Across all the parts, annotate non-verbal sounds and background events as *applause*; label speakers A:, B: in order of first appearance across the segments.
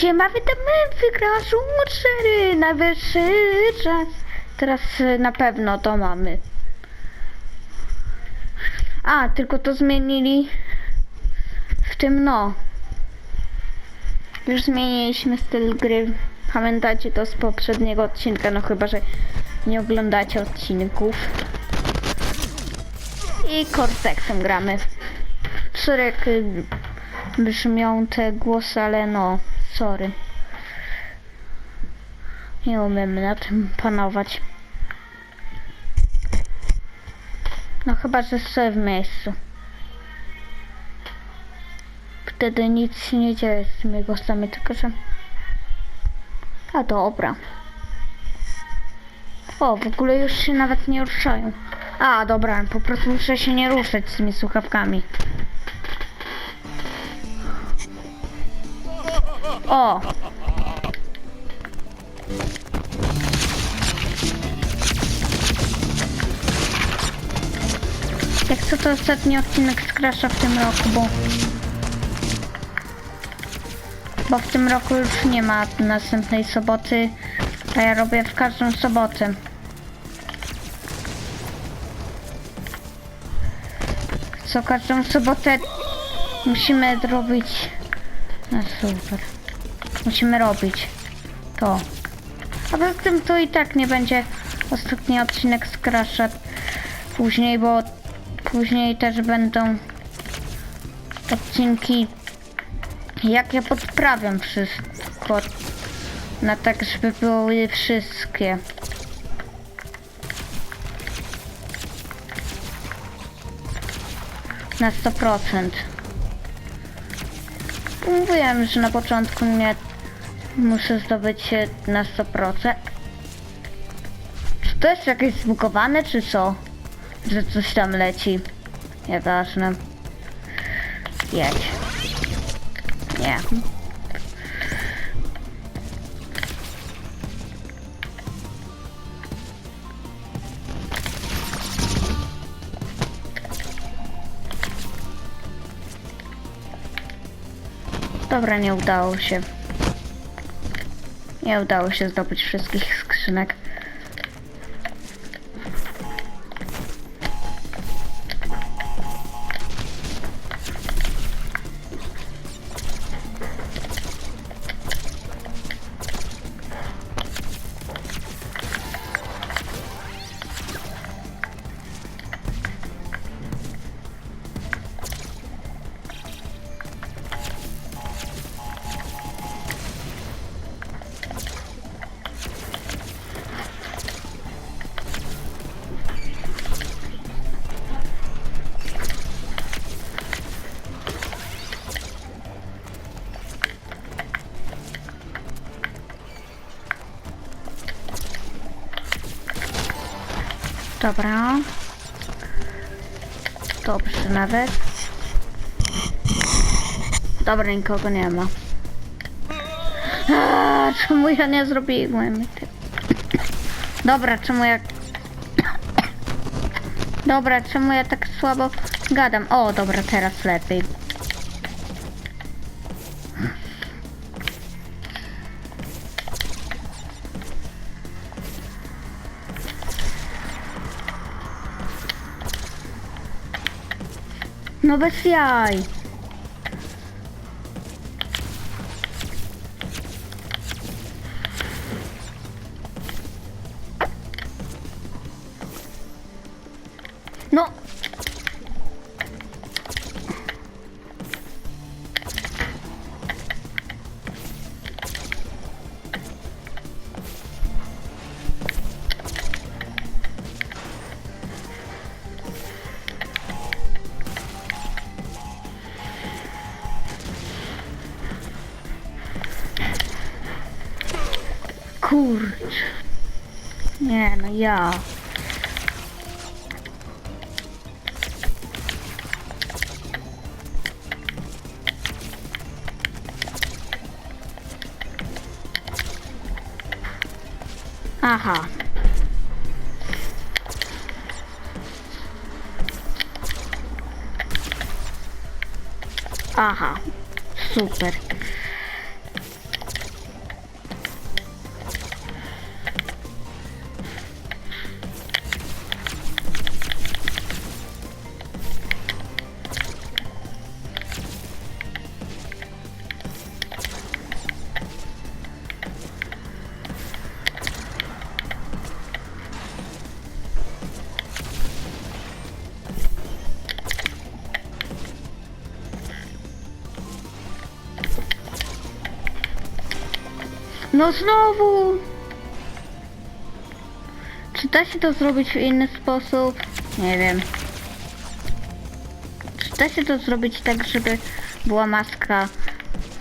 A: Siema, witamy w Graszu 4, najwyższy czas. Teraz y, na pewno to mamy. A, tylko to zmienili w tym no. Już zmieniliśmy styl gry. Pamiętacie to z poprzedniego odcinka, no chyba, że nie oglądacie odcinków. I Cortexem gramy. Szrek y, brzmią te głosy, ale no, sorry. Nie umiem na tym panować. No chyba, że stoję w miejscu. Wtedy nic się nie dzieje z tymi głosami, tylko że... A dobra. O, w ogóle już się nawet nie ruszają. A, dobra, po prostu muszę się nie ruszać z tymi słuchawkami. O! Jak co to ostatni odcinek z Crash'a w tym roku, bo... Bo w tym roku już nie ma następnej soboty, a ja robię w każdą sobotę. Co każdą sobotę musimy zrobić... No super. Musimy robić to. A poza tym to i tak nie będzie ostatni odcinek z Crash'a później, bo później też będą odcinki jak ja podprawiam wszystko na tak, żeby były wszystkie. Na 100%. Mówiłem, że na początku nie muszę zdobyć się na 100%. Czy to jest jakieś zbugowane, czy co? Że coś tam leci. Nieważne. Jedź. Nie. Dobra, nie udało się. Nie udało się zdobyć wszystkich skrzynek. Dobra. Dobrze nawet. Dobra, nikogo nie ma. Czemu ja nie zrobiłem? Dobra, czemu ja... Dobra, czemu ja tak słabo gadam? O, dobra, teraz lepiej. No bez. Nie, no ja. Aha. Aha. Super. No znowu! Czy da się to zrobić w inny sposób? Nie wiem. Czy da się to zrobić tak, żeby była maska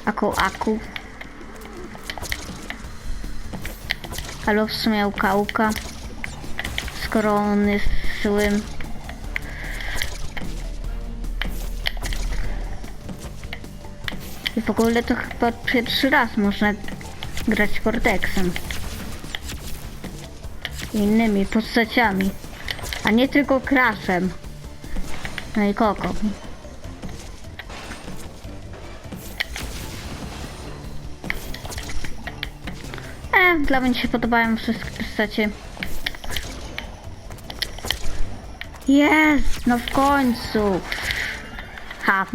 A: aku aku? Albo w sumie uka uka. Skoro on jest złym. I w ogóle to chyba pierwszy raz można grać Cortexem. Innymi postaciami. A nie tylko Crashem. No i Koko. E, dla mnie się podobają wszystkie postacie. Jest! No w końcu! Ha.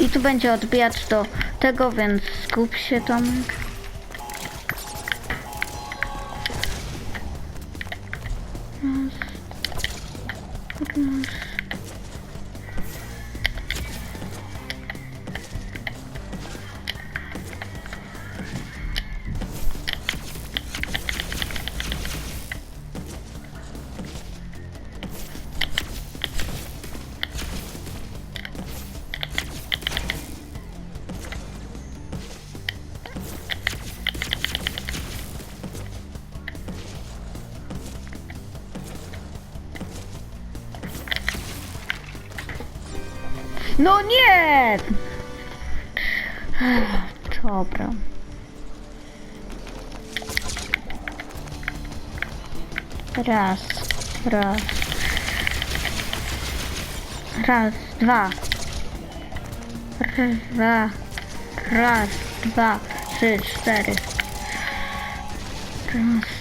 A: I tu będzie odbijać do tego, więc skup się Tomek. No nie! Dobra. Raz, raz. Raz, dwa. Raz. Raz, dwa, trzy, cztery. Raz.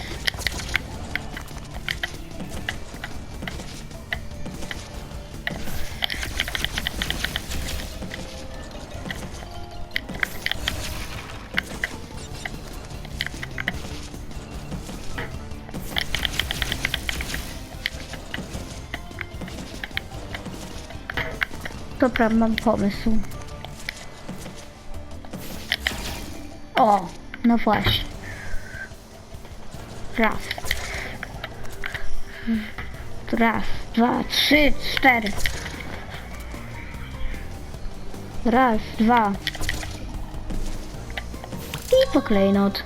A: Dobra, mam pomysł. O, no właśnie. Raz. Raz, dwa, trzy, cztery. Raz, dwa. I po klejnot.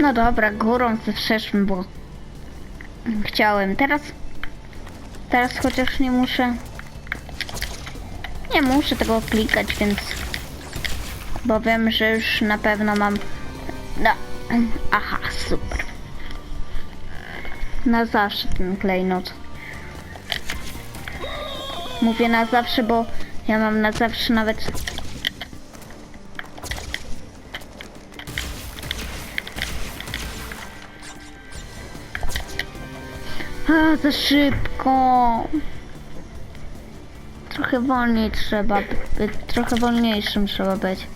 A: No dobra, górą ze przeszłym, bo chciałem. Teraz, teraz chociaż nie muszę, nie muszę tego klikać, więc, bo wiem, że już na pewno mam, no, aha, super. Na zawsze ten klejnot. Mówię na zawsze, bo ja mam na zawsze nawet Za szybko. Trochę wolniej trzeba być. Trochę wolniejszym trzeba być.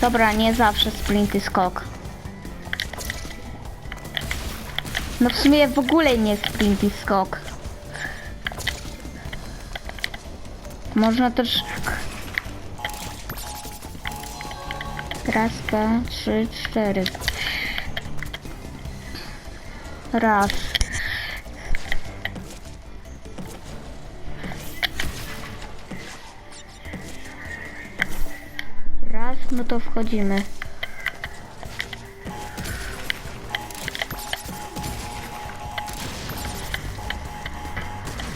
A: Dobra, nie zawsze sprint i skok. No w sumie w ogóle nie sprint i skok. Można też... Raz, dwa, trzy, cztery. Raz. Raz, no to wchodzimy.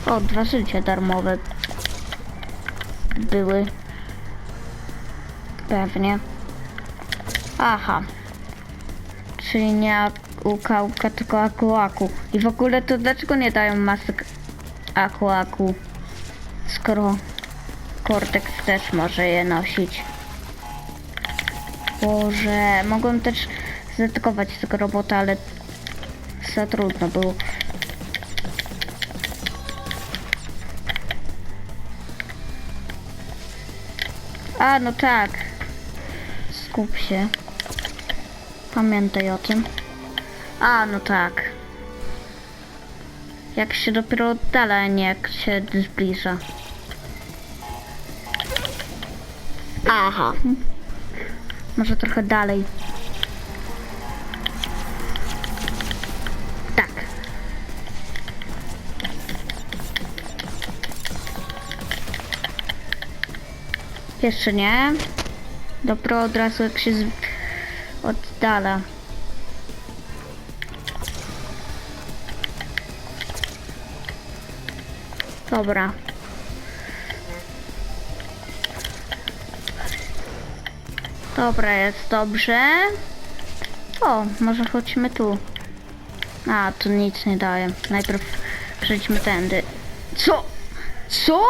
A: O, dwa życia darmowe były. Pewnie. Aha. Czyli nie uka, uka tylko aku, aku. I w ogóle to dlaczego nie dają masek aku, aku? Skoro Cortex też może je nosić. Boże, mogłem też zaatakować tego robota, ale za trudno było. A, no tak. Skup się. Pamiętaj o tym. A, no tak. jak się dopiero oddala, a nie jak się zbliża.
B: Aha.
A: Może trochę dalej. Tak. Jeszcze nie. Dopiero od razu jak się oddala. Dobra. Dobra, jest dobrze. O, może chodźmy tu. A, tu nic nie daje. Najpierw przejdźmy tędy. Co? Co?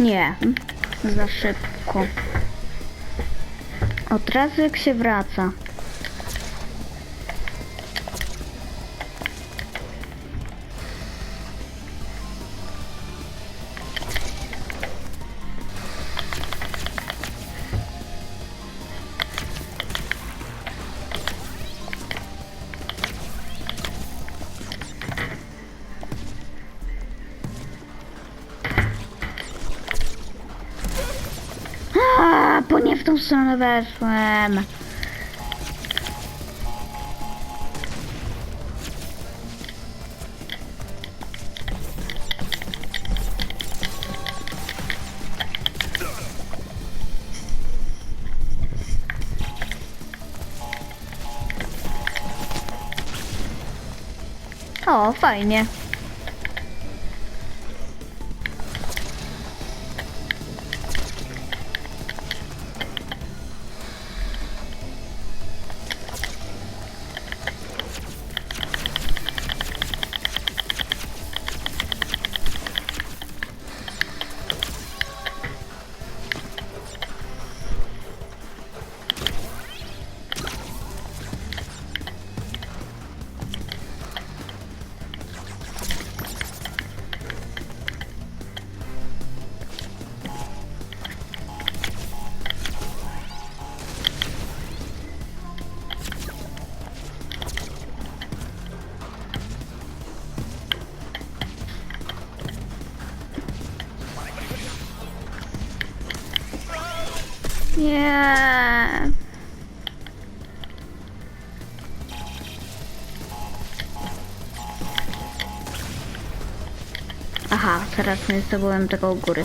A: Nie, za szybko. Od razu jak się wraca. Stronę weszłem. O, fajnie. Nie. Aha, teraz nie zdobyłem tego u góry.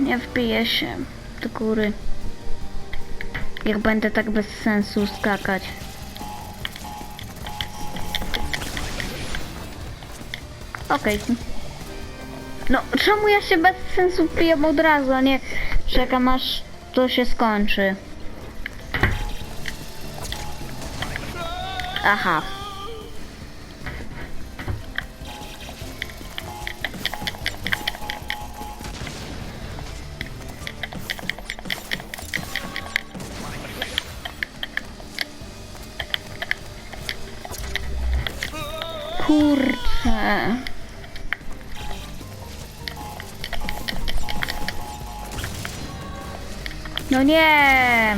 A: Nie wbiję się do góry. Jak będę tak bez sensu skakać. Okej. No, czemu ja się bez sensu piję od razu, a nie czekam aż to się skończy? Aha. No nie.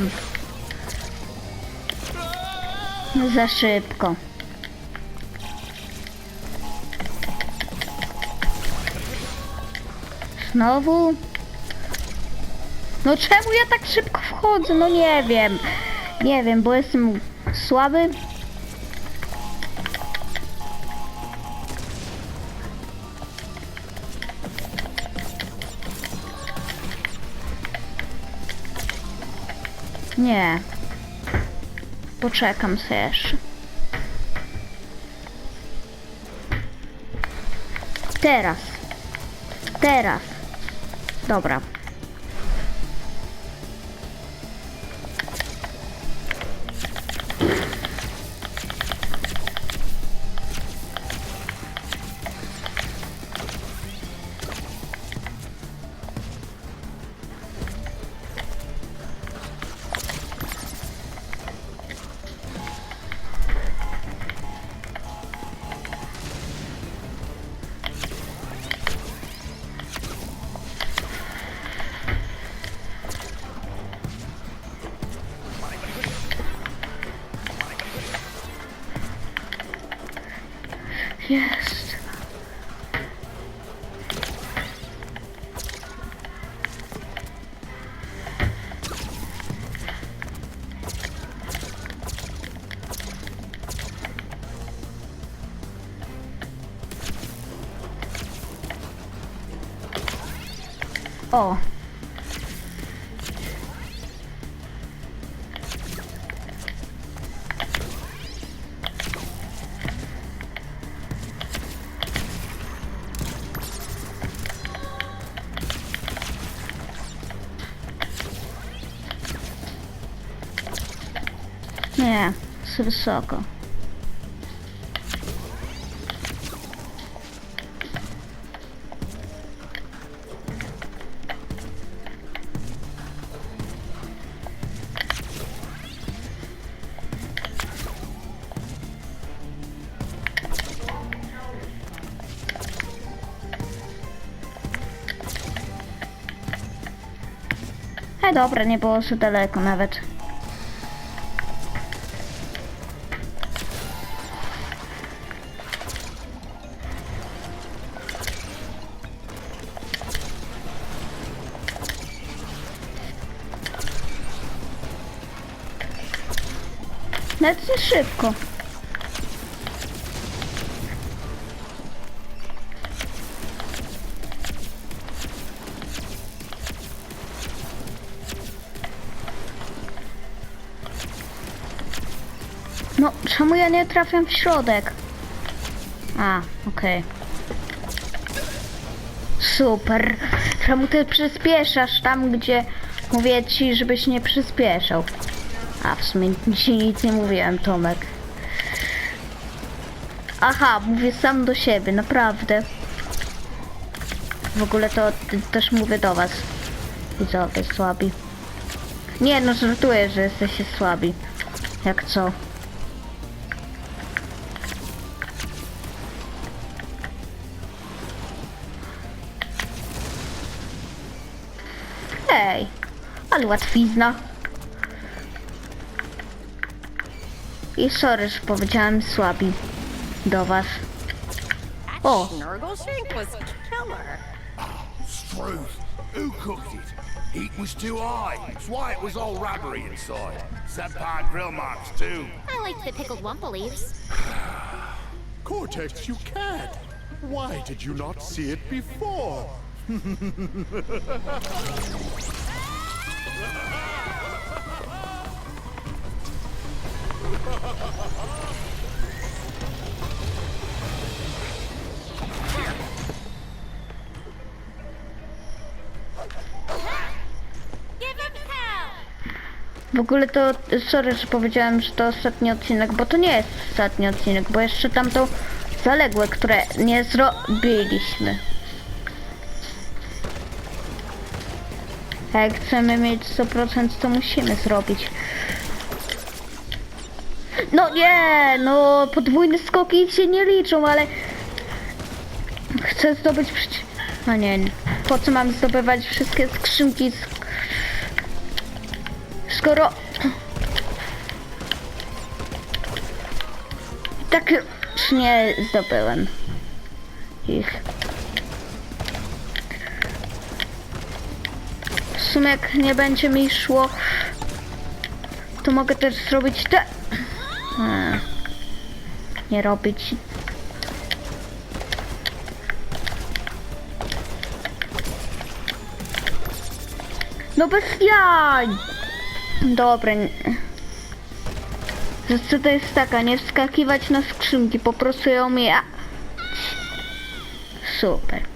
A: No za szybko. Znowu? No czemu ja tak szybko wchodzę? No nie wiem. Nie wiem, bo jestem słaby. Nie. Poczekam sobie jeszcze. Teraz. Teraz. Dobra. O. Nie, jest wysoko. Dobra, nie było za daleko nawet. Nawet szybko. No, czemu ja nie trafiam w środek? A, okej. Super. Czemu ty przyspieszasz tam, gdzie mówię ci, żebyś nie przyspieszał? A, w sumie *laughs* ci nic nie mówiłem, Tomek. Aha, mówię sam do siebie, naprawdę. W ogóle to też mówię do was. Widzowie słabi. Nie, no żartuję, że jesteście słabi. Jak co? Ale łatwizna. I sorry, że powiedziałem słabi do was. O.
C: Who cooked it? Heat was too high. That's why it was all rubbery inside. Subpar grill marks too.
B: I liked the pickled wumpa leaves. *sighs*
D: Cortex, you can't. Why did you not see it before? *laughs*
A: w ogóle to sorry, że powiedziałem, że to ostatni odcinek, bo to nie jest ostatni odcinek, bo jeszcze tam to zaległe, które nie zrobiliśmy. A jak chcemy mieć 100%, to musimy zrobić. No nie, no podwójne skoki się nie liczą, ale chcę zdobyć przecież... No nie, po co mam zdobywać wszystkie skrzynki, sk- skoro... Tak już nie zdobyłem ich. W sumie jak nie będzie mi szło, to mogę też zrobić te... A, nie robić. No bez jaj! Dobra. Zasada jest taka, nie wskakiwać na skrzynki, po prostu ją ja. Super.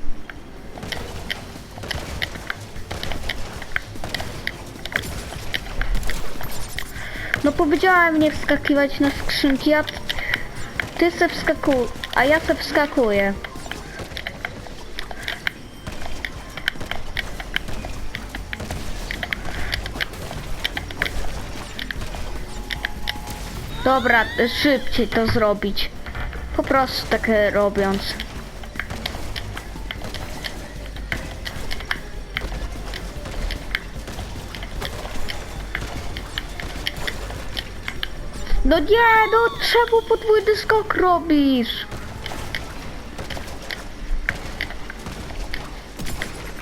A: No powiedziałem nie wskakiwać na skrzynki, a ty se wskakuj, a ja se wskakuję. Dobra, szybciej to zrobić. Po prostu tak e, robiąc. No nie, no czemu podwójny skok robisz?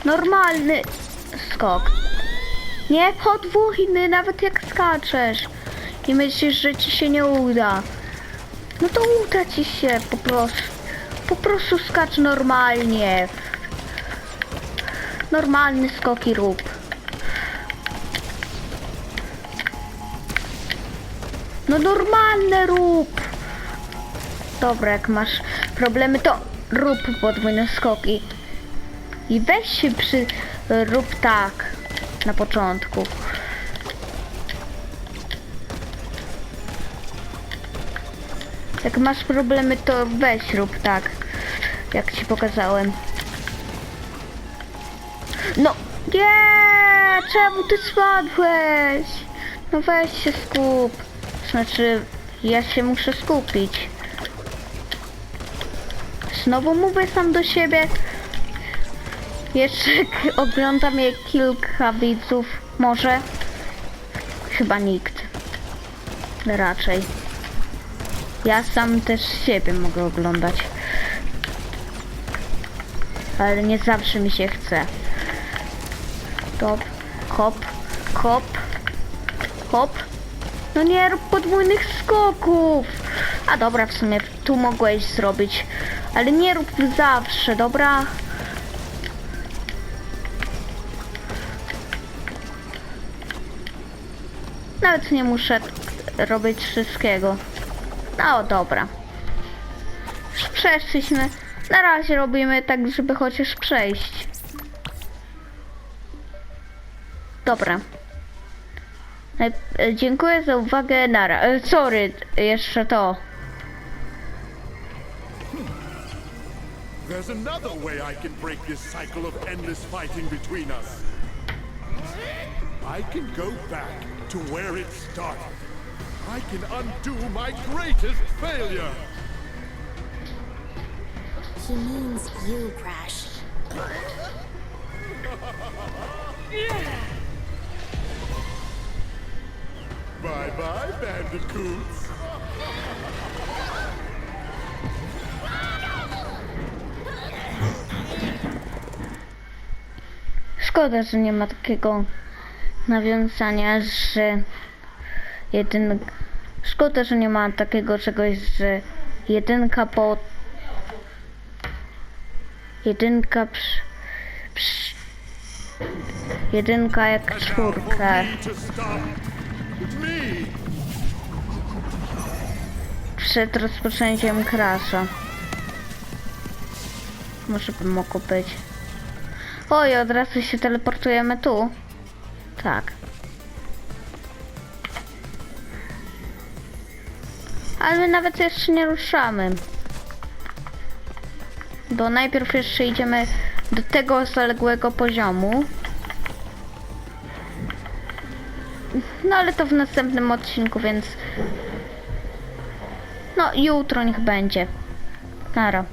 A: Normalny skok. Nie podwójny, nawet jak skaczesz. I myślisz, że ci się nie uda. No to uda ci się po prostu. Po prostu skacz normalnie. Normalny skoki rób. No normalne rób. Dobra, jak masz problemy, to rób podwójne skoki. I weź się przy... rób tak na początku. Jak masz problemy, to weź rób tak, jak ci pokazałem. No, nie! Czemu ty spadłeś? No weź się skup. Znaczy, ja się muszę skupić. Znowu mówię sam do siebie. Jeszcze k- ogląda mnie kilka widzów. Może? Chyba nikt. Raczej. Ja sam też siebie mogę oglądać. Ale nie zawsze mi się chce. Top, hop, hop, hop. No nie rób podwójnych skoków. A dobra, w sumie tu mogłeś zrobić. Ale nie rób zawsze, dobra? Nawet nie muszę robić wszystkiego. No dobra. Przeszliśmy. Na razie robimy tak, żeby chociaż przejść. Dobra. Dziękuję za uwagę. Nara. E, Sorry, jeszcze to.
D: There's another way I can break this cycle of endless fighting between us. I can go back to where it started. I can undo my greatest failure.
B: He means you, Crash. *laughs*
D: Bye bye, bandicoots.
A: Szkoda, że nie ma takiego nawiązania, że jeden... Szkoda, że nie ma takiego czegoś, że jedynka po... Jedynka przy... przy... Jedynka jak czwórka. Przed rozpoczęciem crasha. Może by mogło być. Oj, od razu się teleportujemy tu. Tak. Ale my nawet jeszcze nie ruszamy. Bo najpierw jeszcze idziemy do tego zaległego poziomu. No ale to w następnym odcinku, więc no jutro niech będzie. Nara.